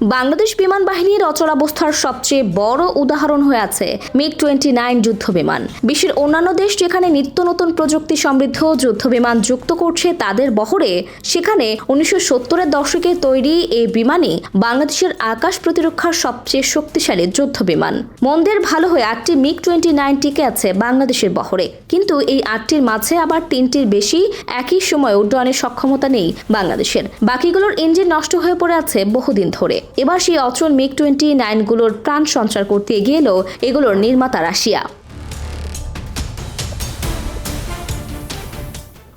বাংলাদেশ বিমান বাহিনীর অচলাবস্থার সবচেয়ে বড় উদাহরণ হয়ে আছে মিগ টোয়েন্টি নাইন যুদ্ধ বিমান বিশ্বের অন্যান্য দেশ যেখানে নিত্য নতুন প্রযুক্তি সমৃদ্ধ যুদ্ধ বিমান যুক্ত করছে, তাদের বহরে সেখানে উনিশশো সত্তরের দশকে তৈরি এই বিমানই বাংলাদেশের আকাশ প্রতিরক্ষার সবচেয়ে শক্তিশালী যুদ্ধ বিমান মন্দের ভালো হয়ে আটটি মিগ টোয়েন্টি নাইন টিকে আছে বাংলাদেশের বহরে। কিন্তু এই আটটির মাঝে আবার তিনটির বেশি একই সময় উড্ডয়নের সক্ষমতা নেই বাংলাদেশের। বাকিগুলোর ইঞ্জিন নষ্ট হয়ে পড়ে আছে বহুদিন ধরে। এবার সেই অচল মিগ টোয়েন্টি নাইনগুলোর প্রাণ সঞ্চার করতে এগিয়ে এলো এগুলোর নির্মাতা রাশিয়া।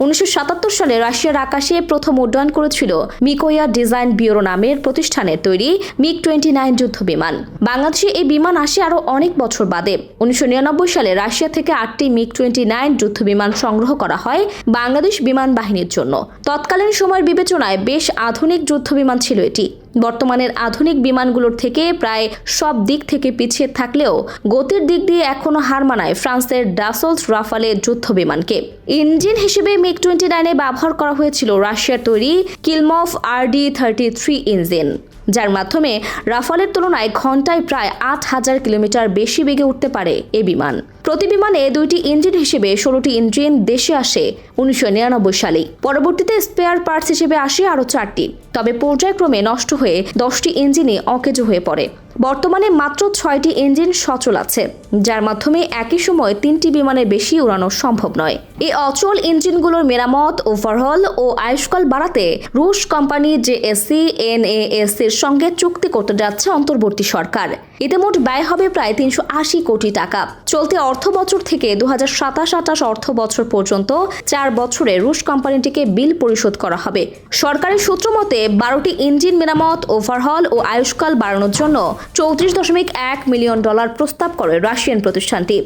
উনিশশো সাতাত্তর সালে রাশিয়ার আকাশে প্রথম উড্ডয়ন করেছিল মিকোয়া ডিজাইন ব্যুরো নামের প্রতিষ্ঠানের তৈরি মিগ টোয়েন্টি নাইন যুদ্ধ বিমান। বাংলাদেশে এই বিমান আসে আরও অনেক বছর বাদে। উনিশশো নিরানব্বই সালে রাশিয়া থেকে আটটি মিগ টোয়েন্টি নাইন যুদ্ধ বিমান সংগ্রহ করা হয় বাংলাদেশ বিমান বাহিনীর জন্য। তৎকালীন সময়ের বিবেচনায় বেশ আধুনিক যুদ্ধ বিমান ছিল এটি। বর্তমানের আধুনিক বিমানগুলোর থেকে প্রায় সব দিক থেকে পিছিয়ে থাকলেও গতির দিক দিয়ে এখনও হার মানায় ফ্রান্সের ডাসলস রাফালে যুদ্ধ বিমানকে। ইঞ্জিন হিসেবে মিগ টোয়েন্টি নাইনে ব্যবহার করা হয়েছিল রাশিয়ার তৈরি Klimov RD thirty three engine, যার মাধ্যমে রাফালের তুলনায় ঘন্টায় প্রায় আট হাজার কিলোমিটার বেশি বেগে উঠতে পারে এ বিমান। প্রতি বিমানে দুইটি ইঞ্জিন হিসেবে ষোলোটি ইঞ্জিন দেশে আসে উনিশশো নিরানব্বই সালেই। পরবর্তীতে স্পেয়ার পার্টস হিসেবে আসে আরও চারটি। তবে পর্যায়ক্রমে নষ্ট হয়ে দশটি ইঞ্জিনই অকেজো হয়ে পড়ে। বর্তমানে মাত্র ছয়টি ইঞ্জিন সচল আছে, যার মাধ্যমে একই সময় তিনটি বিমানের বেশি উড়ানো সম্ভব নয়। এই অচল ইঞ্জিনগুলোর মেরামত ওভারহল ও আয়ুষ্কাল বাড়াতে রুশ কোম্পানি জেএসসি, এনএএস এর সঙ্গে চুক্তি করতে যাচ্ছে অন্তর্বর্তী সরকার। এতে মোট ব্যয় হবে প্রায় তিনশো আশি কোটি টাকা। চলতি অর্থ বছর থেকে দু হাজার সাতাশ আঠাশ অর্থ বছর পর্যন্ত চার বছরে রুশ কোম্পানিটিকে বিল পরিশোধ করা হবে। সরকারি সূত্র মতে, বারোটি ইঞ্জিন মেরামত ওভারহল ও আয়ুষ্কাল বাড়ানোর জন্য চৌত্রিশ দশমিক এক মিলিয়ন ডলার প্রস্তাব করে রাশিয়ান প্রতিষ্ঠানটি।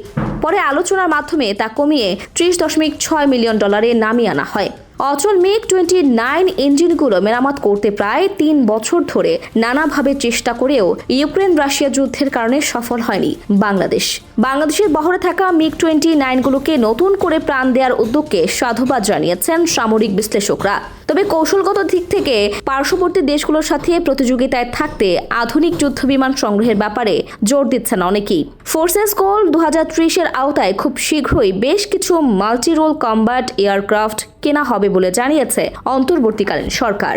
পরে আলোচনার মাধ্যমে তা কমিয়ে ত্রিশ দশমিক ছয় মিলিয়ন ডলারে নামিয়ে আনা হয়। অচল মেক টোয়েন্টি নাইন ইঞ্জিনগুলো মেরামত করতে প্রায় তিন বছর ধরে নানাভাবে চেষ্টা করেও ইউক্রেন রাশিয়া যুদ্ধের কারণে সফল হয়নি বাংলাদেশ। বাংলাদেশের বহরে থাকা মিগ টোয়েন্টি নাইনগুলোকে নতুন করে প্রাণ দেওয়ার উদ্যোগকে সাধুবাদ জানিয়েছেন সামরিক বিশ্লেষকরা। তবে কৌশলগত দিক থেকে পার্শ্ববর্তী দেশগুলোর সাথে প্রতিযোগিতায় থাকতে আধুনিক যুদ্ধ বিমান সংগ্রহের ব্যাপারে জোর দিচ্ছেন অনেকেই। ফোর্সেস গোল দু হাজার আওতায় খুব শীঘ্রই বেশ কিছু মাল্টি রোল কম্ব্যাট এয়ারক্রাফট কেনা হবে বলে জানিয়েছে অন্তর্বর্তীকালীন সরকার।